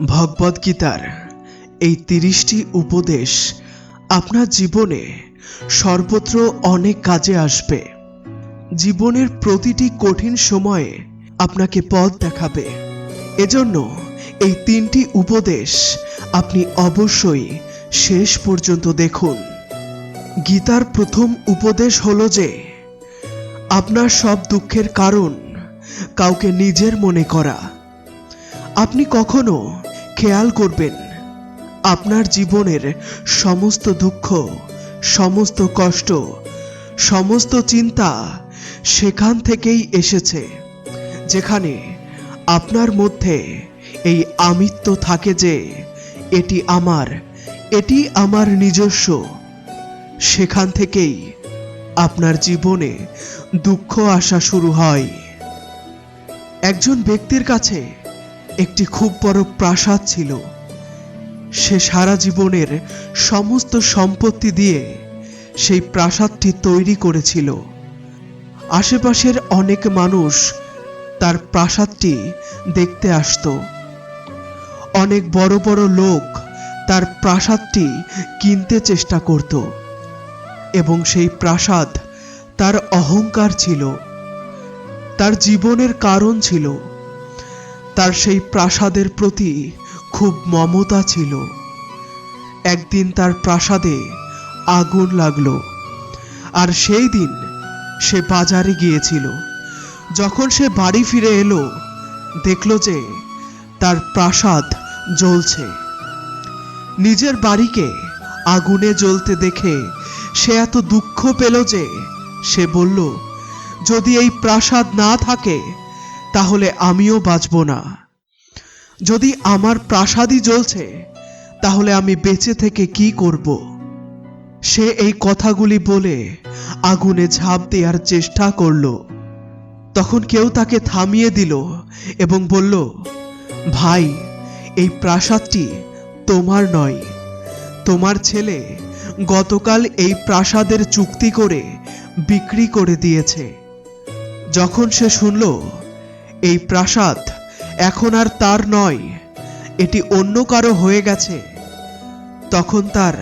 ভগবদ্গীতার এই তিরিশটি উপদেশ আপনার জীবনে সর্বত্র অনেক কাজে আসবে। জীবনের প্রতিটি কঠিন সময়ে আপনাকে পথ দেখাবে। এজন্য এই তিনটি উপদেশ আপনি অবশ্যই শেষ পর্যন্ত দেখুন। গীতার প্রথম উপদেশ হলো যে, আপনার সব দুঃখের কারণ কাউকে নিজের মনে করা। আপনি কখনো খেয়াল করবেন আপনার জীবনের সমস্ত দুঃখ, সমস্ত কষ্ট, সমস্ত চিন্তা সেখান থেকেই এসেছে, যেখানে আপনার মধ্যে এই আমিত্ব থাকে যে এটি আমার এটি আমার নিজস্ব। সেখান থেকেই আপনার জীবনে দুঃখ আসা শুরু হয়। একজন ব্যক্তির কাছে একটি খুব বড় প্রাসাদ ছিল। সে সারা জীবনের সমস্ত সম্পত্তি দিয়ে সেই প্রাসাদটি তৈরি করেছিল। আশেপাশের অনেক মানুষ তার প্রাসাদটি দেখতে আসতো। অনেক বড় বড় লোক তার প্রাসাদটি কিনতে চেষ্টা করত এবং সেই প্রাসাদ তার অহংকার ছিল। তার জীবনের কারণ ছিল তার সেই প্রাসাদের প্রতি খুব মমতা ছিল। একদিন তার প্রাসাদে আগুন লাগল, আর সেই দিন সে বাজারে গিয়েছিল। যখন সে বাড়ি ফিরে এলো, দেখল যে তার প্রাসাদ জ্বলছে। নিজের বাড়িকে আগুনে জ্বলতে দেখে সে এত দুঃখ পেল যে সে বলল, যদি এই প্রাসাদ না থাকে তাহলে আমিও বাঁচব না। যদি আমার প্রাসাদই জ্বলছে, তাহলে আমি বেঁচে থেকে কি করব? সে এই কথাগুলি বলে আগুনে ঝাঁপ দেওয়ার চেষ্টা করল। তখন কেউ তাকে থামিয়ে দিল এবং বলল, ভাই, এই প্রাসাদটি তোমার নয়। তোমার ছেলে গতকাল এই প্রাসাদের চুক্তি করে বিক্রি করে দিয়েছে। যখন সে শুনল এই প্রাসাদ এখন আর তার নয়, এটি অন্য কারও হয়ে গেছে। তখন তার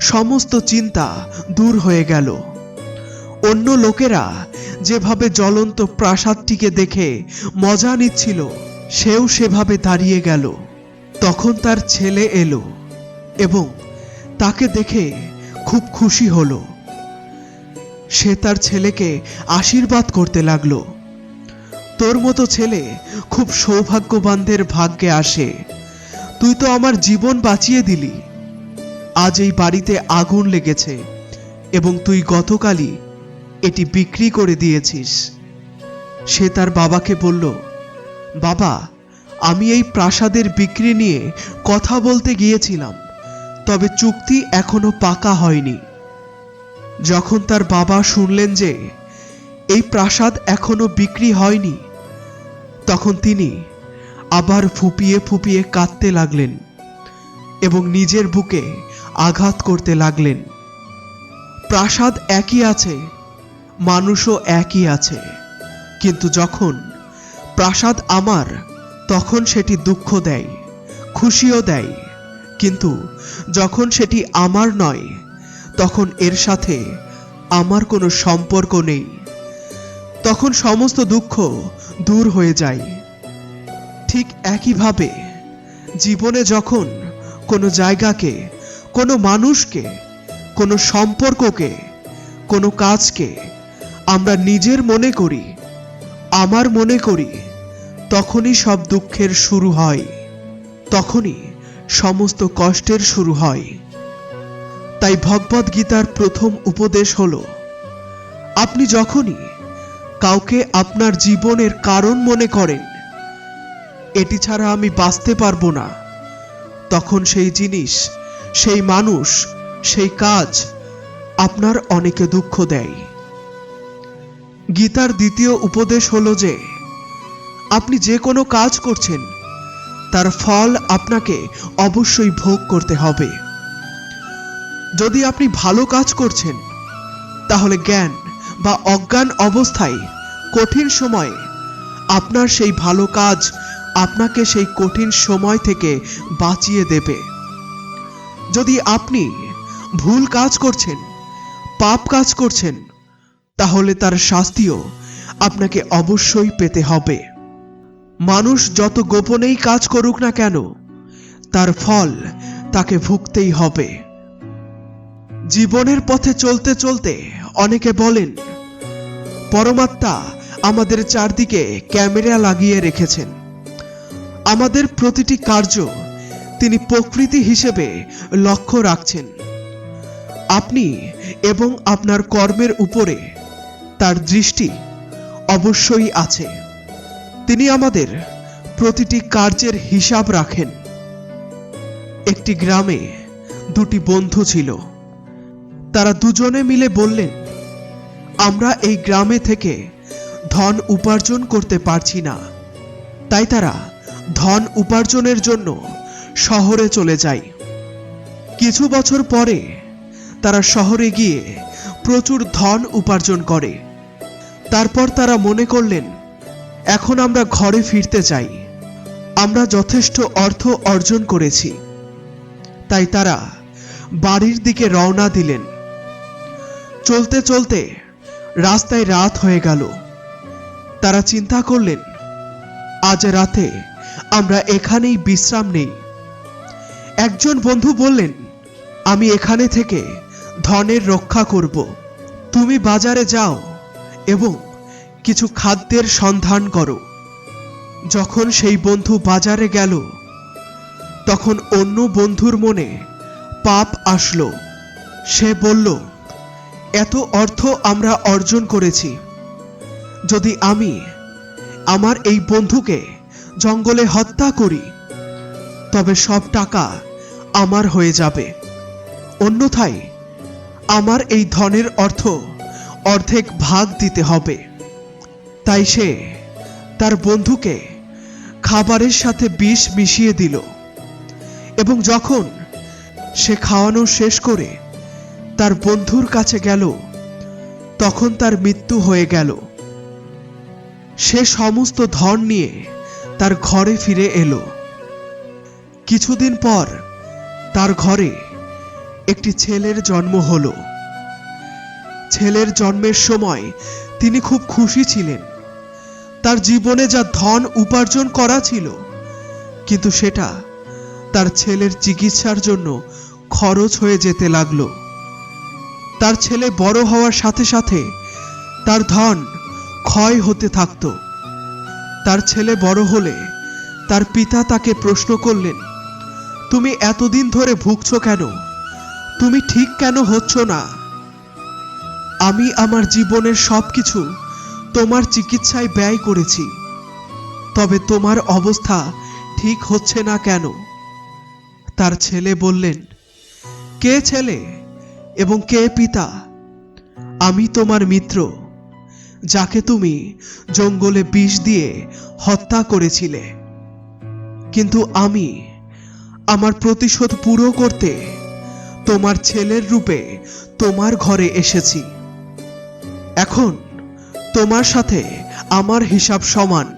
সমস্ত চিন্তা দূর হয়ে গেল। অন্য লোকেরা যেভাবে জ্বলন্ত প্রাসাদটিকে দেখে মজা নিচ্ছিল, সেও সেভাবে দাঁড়িয়ে গেল। তখন তার ছেলে এলো এবং তাকে দেখে খুব খুশি হলো। সে তার ছেলেকে আশীর্বাদ করতে লাগল। তোর মতো ছেলে খুব সৌভাগ্যবানদের ভাগ্যে আসে। তুই তো আমার জীবন বাঁচিয়ে দিলি। আজ এই বাড়িতে আগুন লেগেছে এবং তুই গতকালই এটি বিক্রি করে দিয়েছিস। সে তার বাবাকে বলল, বাবা, আমি এই প্রাসাদের বিক্রি নিয়ে কথা বলতে গিয়েছিলাম, তবে চুক্তি এখনও পাকা হয়নি। যখন তার বাবা শুনলেন যে এই প্রাসাদ এখনও বিক্রি হয়নি তখন তিনি আবার ফুপিয়ে ফুপিয়ে কাঁদতে লাগলেন এবং নিজের বুকে আঘাত করতে লাগলেন। প্রাসাদ একই আছে, মানুষও একই আছে। কিন্তু যখন প্রাসাদ আমার, তখন সেটি দুঃখ দেয়, খুশিও দেয়। কিন্তু যখন সেটি আমার নয়, তখন এর সাথে আমার কোনো সম্পর্ক নেই। তখন সমস্ত দুঃখ দূর হয়ে যায়। ঠিক একইভাবে জীবনে যখন কোনো জায়গাকে, কোনো মানুষকে, কোনো সম্পর্ককে, কোনো কাজকে আমরা নিজের মনে করি, আমার মনে করি, তখনই সব দুঃখের শুরু হয়। তখনই সমস্ত কষ্টের শুরু হয়। তাই ভগবদ গীতার প্রথম উপদেশ হলো, আপনি যখনই কাউকে আপনার জীবনের কারণ মনে করেন এটি ছাড়া আমি বাঁচতে পারব না। তখন সেই জিনিস, সেই মানুষ, সেই কাজ আপনার অনেকে দুঃখ দেয়। গীতার দ্বিতীয় উপদেশ হলো যে, আপনি যে কোনো কাজ করছেন, তার ফল আপনাকে অবশ্যই ভোগ করতে হবে। যদি আপনি ভালো কাজ করছেন, তাহলে জ্ঞান বা অজ্ঞান অবস্থায় কঠিন সময়ে আপনার সেই ভালো কাজ আপনাকে সেই কঠিন সময় থেকে বাঁচিয়ে দেবে। যদি আপনি ভুল কাজ করছেন, পাপ কাজ করছেন, তাহলে তার শাস্তিও আপনাকে অবশ্যই পেতে হবে। মানুষ যত গোপনেই কাজ করুক না কেন, তার ফল তাকে ভুগতেই হবে। জীবনের পথে চলতে চলতে অনেকে বলেন পরমাত্মা আমাদের চারদিকে ক্যামেরা লাগিয়ে রেখেছেন। আমাদের প্রতিটি কার্য তিনি প্রকৃতি হিসেবে লক্ষ্য রাখছেন। আপনি এবং আপনার কর্মের উপরে তার দৃষ্টি অবশ্যই আছে। তিনি আমাদের প্রতিটি কার্যের হিসাব রাখেন। একটি গ্রামে দুটি বন্ধু ছিল। তারা দুজনে মিলে বললেন আমরা এই গ্রামে থেকে ধন উপার্জন করতে পারছি না। তাই তারা ধন উপার্জনের জন্য শহরে চলে যায়। কিছু বছর পরে তারা শহরে গিয়ে প্রচুর ধন উপার্জন করে। তারপর তারা মনে করলেন, এখন আমরা ঘরে ফিরতে চাই। আমরা যথেষ্ট অর্থ অর্জন করেছি। তাই তারা বাড়ির দিকে রওনা দিলেন। চলতে চলতে রাস্তায় রাত হয়ে গেল। তারা চিন্তা করলেন, আজ রাতে আমরা এখানেই বিশ্রাম নেই। একজন বন্ধু বললেন, আমি এখানে থেকে ধনের রক্ষা করব। তুমি বাজারে যাও এবং কিছু খাদ্যের সন্ধান করো। যখন সেই বন্ধু বাজারে গেল, তখন অন্য বন্ধুর মনে পাপ আসলো। সে বলল এত অর্থ আমরা অর্জন করেছি। যদি আমি আমার এই বন্ধুকে জঙ্গলে হত্যা করি, তবে সব টাকা আমার হয়ে যাবে। অন্যথায় আমার এই ধনের অর্থ অর্ধেক ভাগ দিতে হবে। তাই সে তার বন্ধুকে খাবারের সাথে বিষ মিশিয়ে দিল এবং যখন সে খাওয়ানো শেষ করে তার বন্ধুর কাছে গেল। তখন তার মৃত্যু হয়ে গেল। সে সমস্ত ধন নিয়ে তার ঘরে ফিরে এলো। কিছুদিন পর তার ঘরে একটি ছেলের জন্ম হলো। ছেলের জন্মের সময় তিনি খুব খুশি ছিলেন। তার জীবনে যা ধন উপার্জন করা ছিল, কিন্তু সেটা তার ছেলের চিকিৎসার জন্য খরচ হয়ে যেতে লাগল। তার ছেলে বড় হওয়ার সাথে সাথে তার ধন ক্ষয় হতে থাকত। তার ছেলে বড় হলে তার পিতা তাকে প্রশ্ন করলেন, তুমি এতদিন ধরে ভুগছ কেন? তুমি ঠিক কেন হচ্ছ না? আমি আমার জীবনের সব কিছু তোমার চিকিৎসায় ব্যয় করেছি, তবে তোমার অবস্থা ঠিক হচ্ছে না কেন? তার ছেলে বললেন, কে ছেলে? এবং কে পিতা? আমি তোমার মিত্র, যাকে তুমি জঙ্গলে বিষ দিয়ে হত্যা করেছিলে। কিন্তু আমি আমার প্রতিশোধ পুরো করতে তোমার ছেলের রূপে তোমার ঘরে এসেছি। এখন তোমার সাথে আমার হিসাব সমান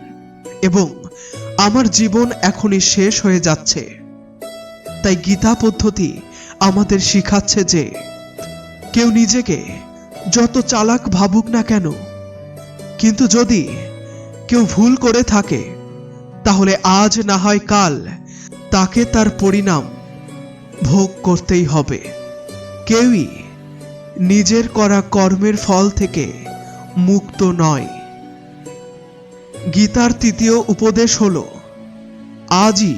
এবং আমার জীবন এখনই শেষ হয়ে যাচ্ছে। তাই গীতা পদ্ধতি আমাদের শিখাচ্ছে যে কেউ নিজেকে যত চালাক ভাবুক না কেন, কিন্তু যদি কেউ ভুল করে থাকে, তাহলে আজ না হয় কাল তাকে তার পরিণাম ভোগ করতেই হবে। কেউই নিজের করা কর্মের ফল থেকে মুক্ত নয়। গীতার তৃতীয় উপদেশ হল, আজই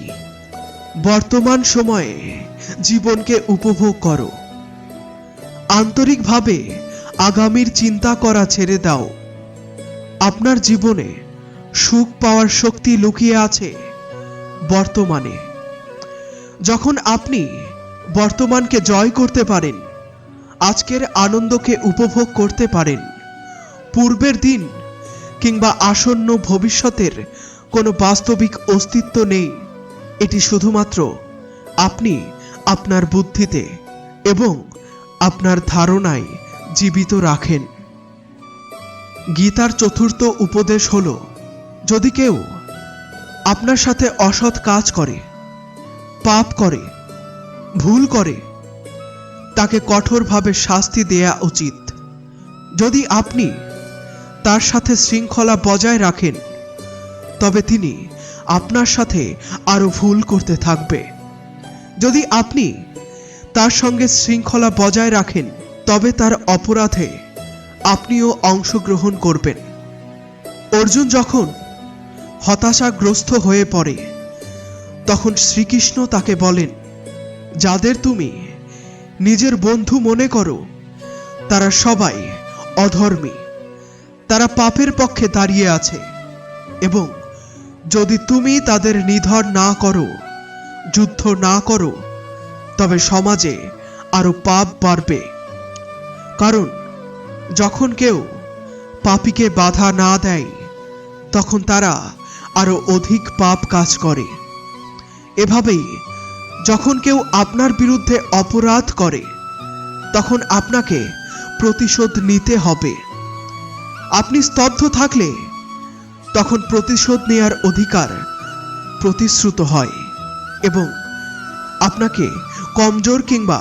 বর্তমান সময়ে জীবনকে উপভোগ করো। আন্তরিকভাবে আগামীর চিন্তা করা ছেড়ে দাও। আপনার জীবনে সুখ পাওয়ার শক্তি লুকিয়ে আছে বর্তমানে। যখন আপনি বর্তমানকে জয় করতে পারেন, আজকের আনন্দকে উপভোগ করতে পারেন, পূর্বের দিন কিংবা আসন্ন ভবিষ্যতের কোনো বাস্তবিক অস্তিত্ব নেই, এটি শুধুমাত্র আপনি আপনার বুদ্ধিতে এবং আপনার ধারণায় জীবিত রাখেন। গীতার চতুর্থ উপদেশ হল, যদি কেউ আপনার সাথে অসৎ কাজ করে, পাপ করে, ভুল করে, তাকে কঠোরভাবে শাস্তি দেয়া উচিত। যদি আপনি তার সাথে শৃঙ্খলা বজায় রাখেন, তবে তিনি আপনার সাথে আরও ভুল করতে থাকবে। যদি আপনি তার সঙ্গে শৃঙ্খলা বজায় রাখেন, তবে তার অপরাধে আপনিও অংশগ্রহণ করবেন। অর্জুন যখন হতাশাগ্রস্ত হয়ে পড়ে, তখন শ্রীকৃষ্ণ তাকে বলেন, যাদের তুমি নিজের বন্ধু মনে করো, তারা সবাই অধর্মী। তারা পাপের পক্ষে দাঁড়িয়ে আছে এবং যদি তুমি তাদের নিধন না করো, যুদ্ধ না করো তবে সমাজে আরও পাপ বাড়বে। কারণ যখন কেউ পাপিকে বাধা না দেয়, তখন তারা আরও অধিক পাপ কাজ করে। এভাবেই যখন কেউ আপনার বিরুদ্ধে অপরাধ করে, তখন আপনাকে প্রতিশোধ নিতে হবে। আপনি স্তব্ধ থাকলে তখন প্রতিশোধ নেয়ার অধিকার প্রতিশ্রুত হয় এবং আপনাকে কমজোর কিংবা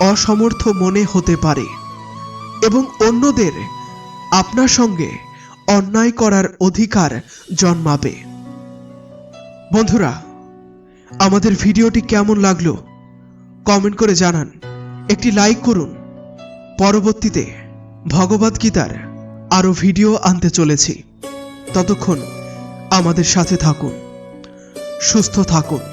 অসমর্থ মনে হতে পারে এবং অন্যদের আপনার সঙ্গে অন্যায় করার অধিকার জন্মাবে। বন্ধুরা, আমাদের ভিডিওটি কেমন লাগল? কমেন্ট করে জানান। একটি লাইক করুন। পরবর্তীতে ভগবদ গীতার আরও ভিডিও আনতে চলেছি। ততক্ষণ আমাদের সাথে থাকুন, সুস্থ থাকুন।